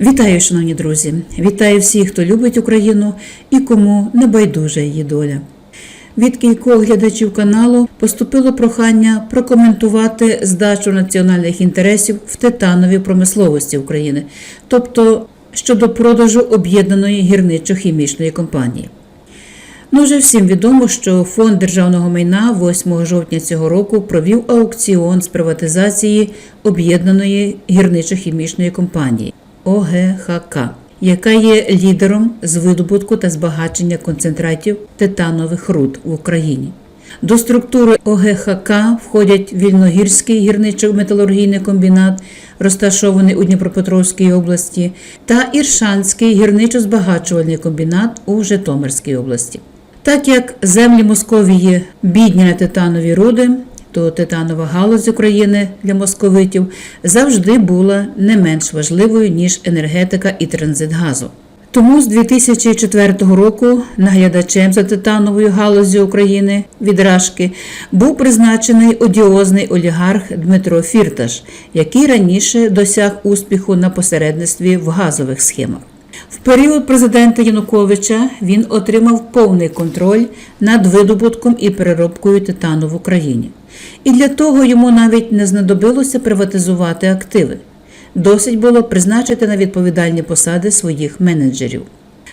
Вітаю, шановні друзі! Вітаю всіх, хто любить Україну і кому не байдужа її доля. Від кількох глядачів каналу поступило прохання прокоментувати здачу національних інтересів в титановій промисловості України, тобто щодо продажу об'єднаної гірничо-хімічної компанії. Ну, вже всім відомо, що фонд державного майна 8 жовтня цього року провів аукціон з приватизації об'єднаної гірничо-хімічної компанії ОГХК, яка є лідером з видобутку та збагачення концентратів титанових руд в Україні. До структури ОГХК входять Вільногірський гірничо-металургійний комбінат, розташований у Дніпропетровській області, та Іршанський гірничо-збагачувальний комбінат у Житомирській області. Так як землі Московії бідні на титанові руди, то титанова галузь України для московитів завжди була не менш важливою, ніж енергетика і транзит газу. Тому з 2004 року наглядачем за титановою галузю України від Рашки був призначений одіозний олігарх Дмитро Фірташ, який раніше досяг успіху на посередництві в газових схемах. В період президента Януковича він отримав повний контроль над видобутком і переробкою титану в Україні. І для того йому навіть не знадобилося приватизувати активи. Досить було призначити на відповідальні посади своїх менеджерів.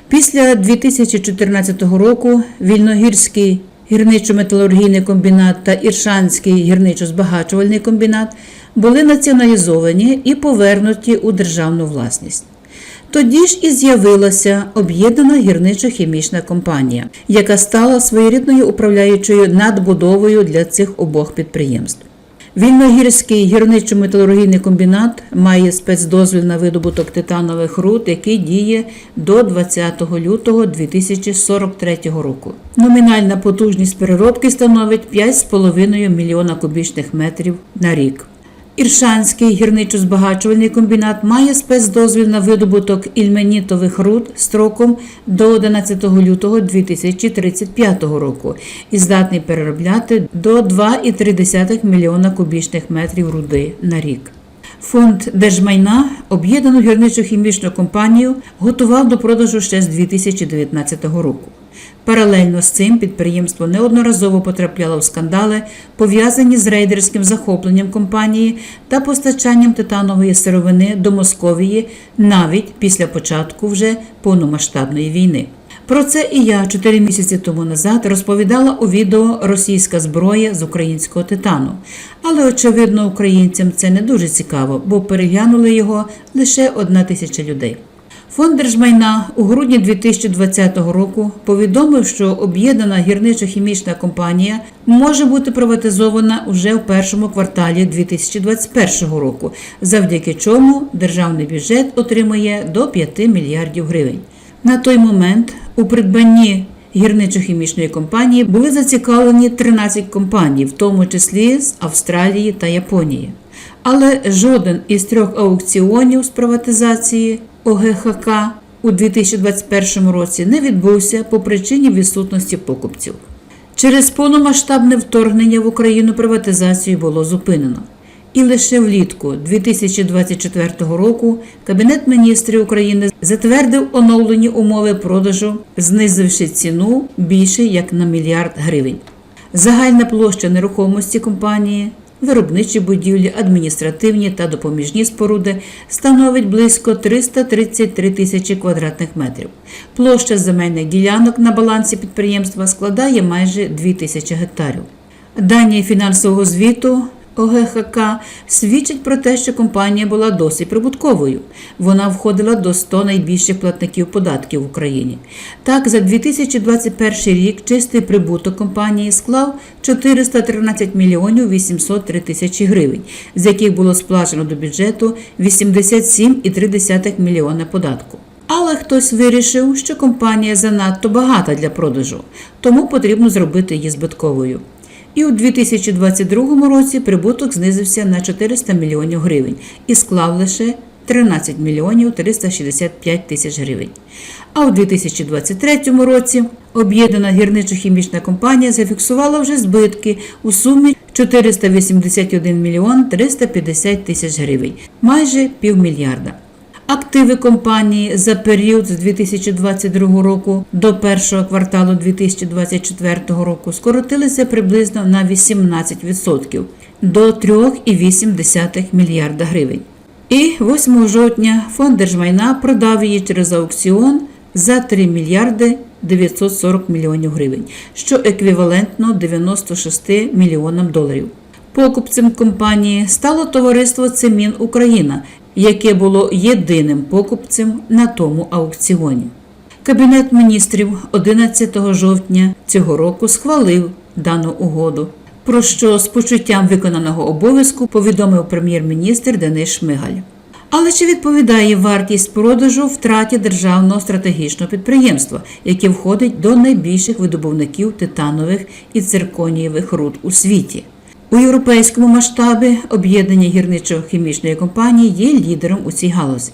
Після 2014 року Вільногірський гірничо-металургійний комбінат та Іршанський гірничо-збагачувальний комбінат були націоналізовані і повернуті у державну власність. Тоді ж і з'явилася об'єднана гірничо-хімічна компанія, яка стала своєрідною управляючою надбудовою для цих обох підприємств. Вільногірський гірничо-металургійний комбінат має спецдозвіл на видобуток титанових руд, який діє до 20 лютого 2043 року. Номінальна потужність переробки становить 5,5 мільйона кубічних метрів на рік. Іршанський гірничо-збагачувальний комбінат має спецдозвіл на видобуток ільменітових руд строком до 11 лютого 2035 року і здатний переробляти до 2,3 мільйона кубічних метрів руди на рік. Фонд держмайна об'єднану гірничо-хімічну компанію готував до продажу ще з 2019 року. Паралельно з цим підприємство неодноразово потрапляло в скандали, пов'язані з рейдерським захопленням компанії та постачанням титанової сировини до Московії навіть після початку вже повномасштабної війни. Про це і я чотири місяці тому назад розповідала у відео Російська зброя з українського титану. Але, очевидно, українцям це не дуже цікаво, бо переглянули його лише одна тисяча людей. Фонд держмайна у грудні 2020 року повідомив, що об'єднана гірничо-хімічна компанія може бути приватизована уже в першому кварталі 2021 року, завдяки чому державний бюджет отримає до 5 мільярдів гривень. На той момент у придбанні гірничо-хімічної компанії були зацікавлені 13 компаній, в тому числі з Австралії та Японії. Але жоден із трьох аукціонів з приватизації ОГХК у 2021 році не відбувся по причині відсутності покупців. Через повномасштабне вторгнення в Україну приватизацію було зупинено. І лише влітку 2024 року Кабінет міністрів України затвердив оновлені умови продажу, знизивши ціну більше як на мільярд гривень. Загальна площа нерухомості компанії, виробничі будівлі, адміністративні та допоміжні споруди становить близько 333 тисячі квадратних метрів. Площа земельних ділянок на балансі підприємства складає майже 2 тисячі гектарів. Дані фінансового звіту ОГХК свідчить про те, що компанія була досить прибутковою. Вона входила до 100 найбільших платників податків в Україні. Так, за 2021 рік чистий прибуток компанії склав 413 мільйонів 803 тисячі гривень, з яких було сплачено до бюджету 87,3 мільйона податку. Але хтось вирішив, що компанія занадто багата для продажу, тому потрібно зробити її збитковою. І у 2022 році прибуток знизився на 400 мільйонів гривень і склав лише 13 мільйонів 365 тисяч гривень. А у 2023 році об'єднана гірничо-хімічна компанія зафіксувала вже збитки у сумі 481 мільйон 350 тисяч гривень, майже півмільярда. Активи компанії за період з 2022 року до першого кварталу 2024 року скоротилися приблизно на 18% до 3,8 мільярда гривень. І 8 жовтня фонд держмайна продав її через аукціон за 3 мільярди 940 мільйонів гривень, що еквівалентно 96 мільйонам доларів. Покупцем компанії стало товариство Цемін Україна, яке було єдиним покупцем на тому аукціоні. Кабінет міністрів 11 жовтня цього року схвалив дану угоду, про що з почуттям виконаного обов'язку повідомив прем'єр-міністр Денис Шмигаль. Але чи відповідає вартість продажу втраті державного стратегічного підприємства, яке входить до найбільших видобувників титанових і цирконієвих руд у світі? У європейському масштабі об'єднання гірничо-хімічної компанії є лідером у цій галузі.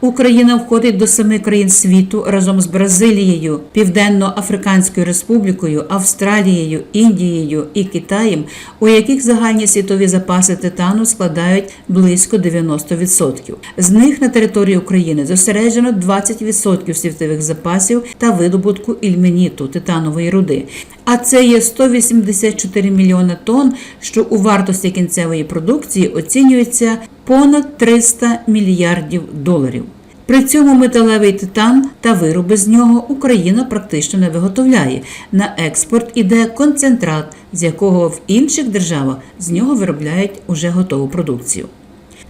Україна входить до семи країн світу разом з Бразилією, Південно-Африканською Республікою, Австралією, Індією і Китаєм, у яких загальні світові запаси титану складають близько 90%. З них на території України зосереджено 20% світових запасів та видобутку ільменіту титанової руди. А це є 184 мільйона тонн, що у вартості кінцевої продукції оцінюється понад 300 мільярдів доларів. При цьому металевий титан та вироби з нього Україна практично не виготовляє. На експорт іде концентрат, з якого в інших державах з нього виробляють уже готову продукцію.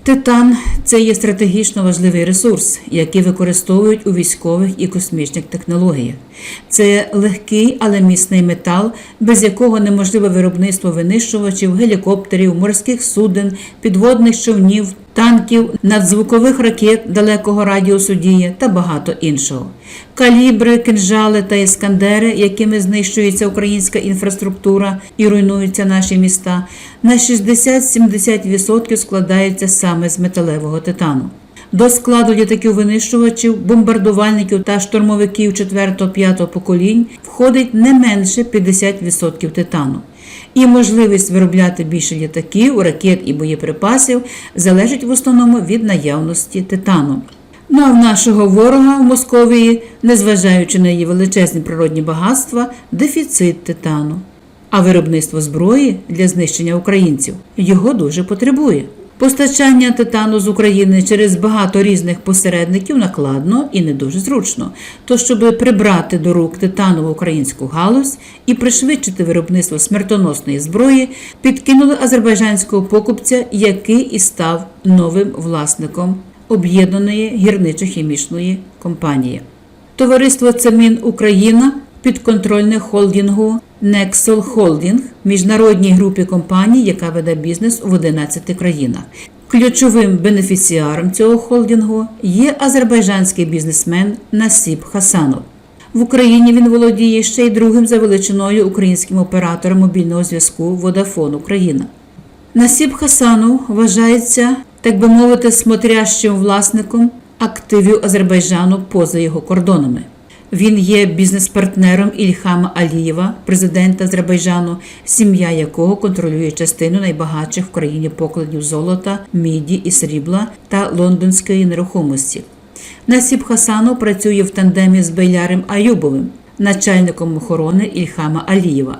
Титан це є стратегічно важливий ресурс, який використовують у військових і космічних технологіях. Це легкий, але міцний метал, без якого неможливе виробництво винищувачів, гелікоптерів, морських суден, підводних човнів, танків, надзвукових ракет далекого радіусу дії та багато іншого. Калібри, кинжали та іскандери, якими знищується українська інфраструктура і руйнуються наші міста, на 60-70% складаються саме з металевого титану. До складу літаків винищувачів, бомбардувальників та штурмовиків 4-5 поколінь входить не менше 50% титану. І можливість виробляти більше літаків, ракет і боєприпасів залежить в основному від наявності титану. Ну а в нашого ворога в Московії, незважаючи на її величезні природні багатства, дефіцит титану. А виробництво зброї для знищення українців його дуже потребує. Постачання титану з України через багато різних посередників накладно і не дуже зручно. То, щоб прибрати до рук титанову українську галузь і пришвидшити виробництво смертоносної зброї, підкинули азербайджанського покупця, який і став новим власником об'єднаної гірничо-хімічної компанії. Товариство Цемін Україна підконтрольне холдингу Nexol Holding, міжнародній групі компаній, яка веде бізнес в 11 країнах. Ключовим бенефіціаром цього холдингу є азербайджанський бізнесмен Насіб Хасанов. В Україні він володіє ще й другим за величиною українським оператором мобільного зв'язку Водафон Україна. Насіб Хасанов вважається, так би мовити, смотрящим власником активів Азербайджану поза його кордонами. Він є бізнес-партнером Ільхама Алієва, президента Азербайджану, сім'я якого контролює частину найбагатших в країні покладів золота, міді і срібла та лондонської нерухомості. Насіб Хасанов працює в тандемі з Бейлярем Аюбовим, начальником охорони Ільхама Алієва.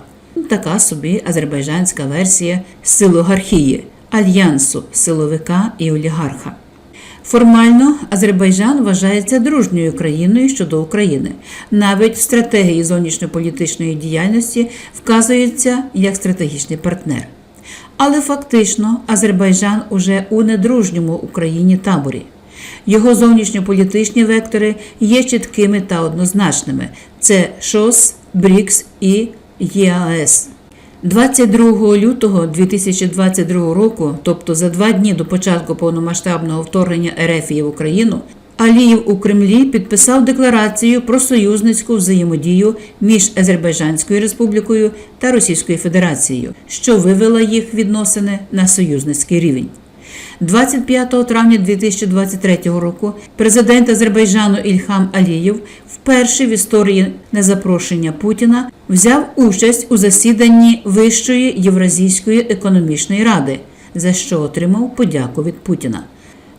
Така собі азербайджанська версія силогархії, альянсу силовика і олігарха. Формально Азербайджан вважається дружньою країною щодо України. Навіть в стратегії зовнішньополітичної діяльності вказується як стратегічний партнер. Але фактично Азербайджан уже у недружньому Україні таборі. Його зовнішньополітичні вектори є чіткими та однозначними: це ШОС, БРІКС і ЄАЕС. 22 лютого 2022 року, тобто за два дні до початку повномасштабного вторгнення Ерефії в Україну, Аліїв у Кремлі підписав декларацію про союзницьку взаємодію між Азербайджанською Республікою та Російською Федерацією, що вивела їх відносини на союзницький рівень. 25 травня 2023 року президент Азербайджану Ільхам Алієв вперше в історії незапрошення Путіна взяв участь у засіданні Вищої Євразійської економічної ради, за що отримав подяку від Путіна.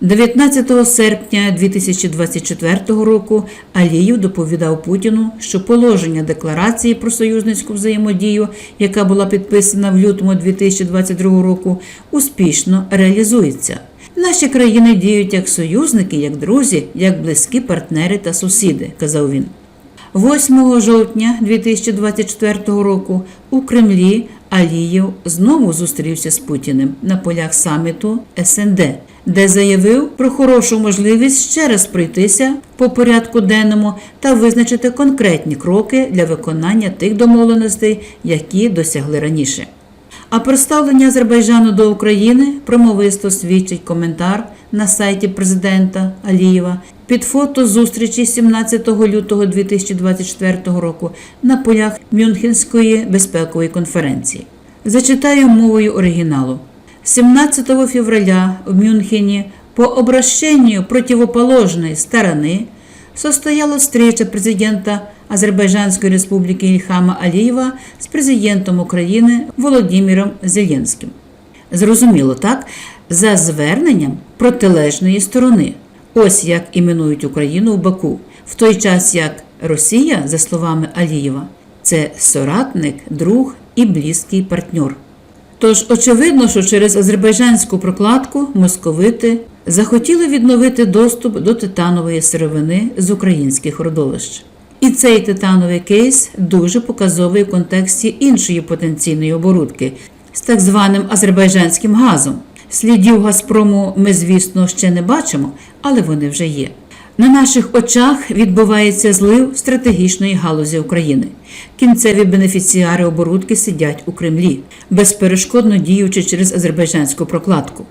19 серпня 2024 року Алієв доповідав Путіну, що положення декларації про союзницьку взаємодію, яка була підписана в лютому 2022 року, успішно реалізується. Наші країни діють як союзники, як друзі, як близькі партнери та сусіди, казав він. 8 жовтня 2024 року у Кремлі Алієв знову зустрівся з Путіним на полях саміту СНД, де заявив про хорошу можливість ще раз пройтися по порядку денному та визначити конкретні кроки для виконання тих домовленостей, які досягли раніше. А представлення Азербайджану до України промовисто свідчить коментар на сайті президента Алієва під фото зустрічі 17 лютого 2024 року на полях Мюнхенської безпекової конференції. Зачитаю мовою оригіналу. 17 февраля в Мюнхене по обращению противоположной стороны состоялась встреча президента Азербайджанской республики Ильхама Алиева с президентом України Володимиром Зеленським. Зрозуміло, так? За зверненням протилежної сторони. Ось як іменують Україну в Баку, в той час як Росія, за словами Алієва, це соратник, друг і близький партнер. Тож очевидно, що через азербайджанську прокладку московити захотіли відновити доступ до титанової сировини з українських родовищ. І цей титановий кейс дуже показовий в контексті іншої потенційної оборудки з так званим азербайджанським газом. Слідів Газпрому ми, звісно, ще не бачимо, але вони вже є. На наших очах відбувається злив стратегічної галузі України. Кінцеві бенефіціари оборудки сидять у Кремлі, безперешкодно діючи через азербайджанську прокладку,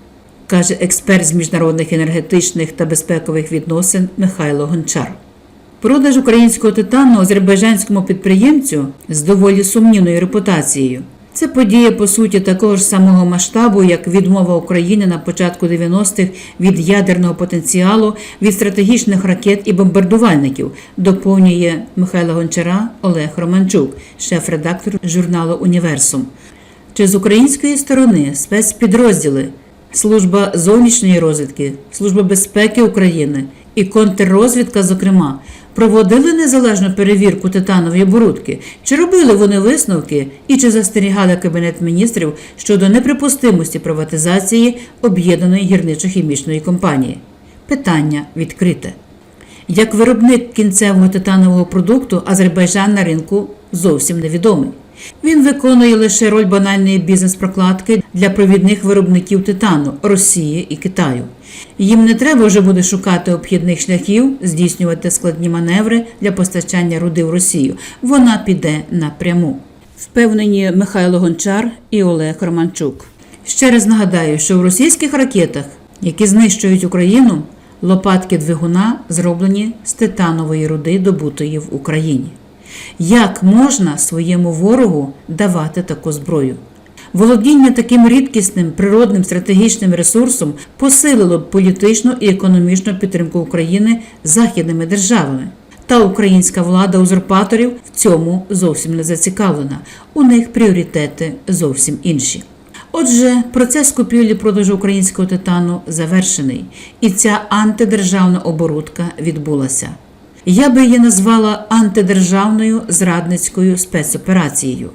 каже експерт з міжнародних енергетичних та безпекових відносин Михайло Гончар. Продаж українського титану азербайджанському підприємцю з доволі сумнівною репутацією. Це подія, по суті, такого ж самого масштабу, як відмова України на початку 90-х від ядерного потенціалу, від стратегічних ракет і бомбардувальників, доповнює Михайло Гончара Олег Романчук, шеф-редактор журналу Універсум. Чи з української сторони спецпідрозділи, служба зовнішньої розвідки, служба безпеки України і контррозвідка, зокрема, проводили незалежну перевірку титанової оборудки, чи робили вони висновки і чи застерігали Кабінет міністрів щодо неприпустимості приватизації об'єднаної гірничо-хімічної компанії? Питання відкрите. Як виробник кінцевого титанового продукту, Азербайджан на ринку зовсім невідомий. Він виконує лише роль банальної бізнес-прокладки для провідних виробників титану Росії і Китаю. Їм не треба вже буде шукати обхідних шляхів, здійснювати складні маневри для постачання руди в Росію. Вона піде напряму. Впевнені Михайло Гончар і Олег Романчук. Ще раз нагадаю, що в російських ракетах, які знищують Україну, лопатки двигуна зроблені з титанової руди, добутої в Україні. Як можна своєму ворогу давати таку зброю? Володіння таким рідкісним природним стратегічним ресурсом посилило б політичну і економічну підтримку України західними державами. Та українська влада узурпаторів в цьому зовсім не зацікавлена. У них пріоритети зовсім інші. Отже, процес купівлі продажу українського титану завершений, і ця антидержавна оборудка відбулася. Я би її назвала антидержавною зрадницькою спецоперацією.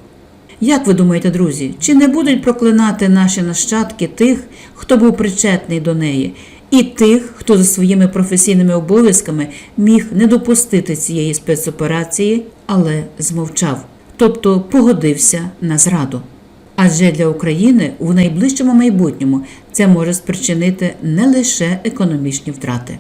Як ви думаєте, друзі, чи не будуть проклинати наші нащадки тих, хто був причетний до неї, і тих, хто за своїми професійними обов'язками міг не допустити цієї спецоперації, але змовчав, тобто погодився на зраду? Адже для України у найближчому майбутньому це може спричинити не лише економічні втрати.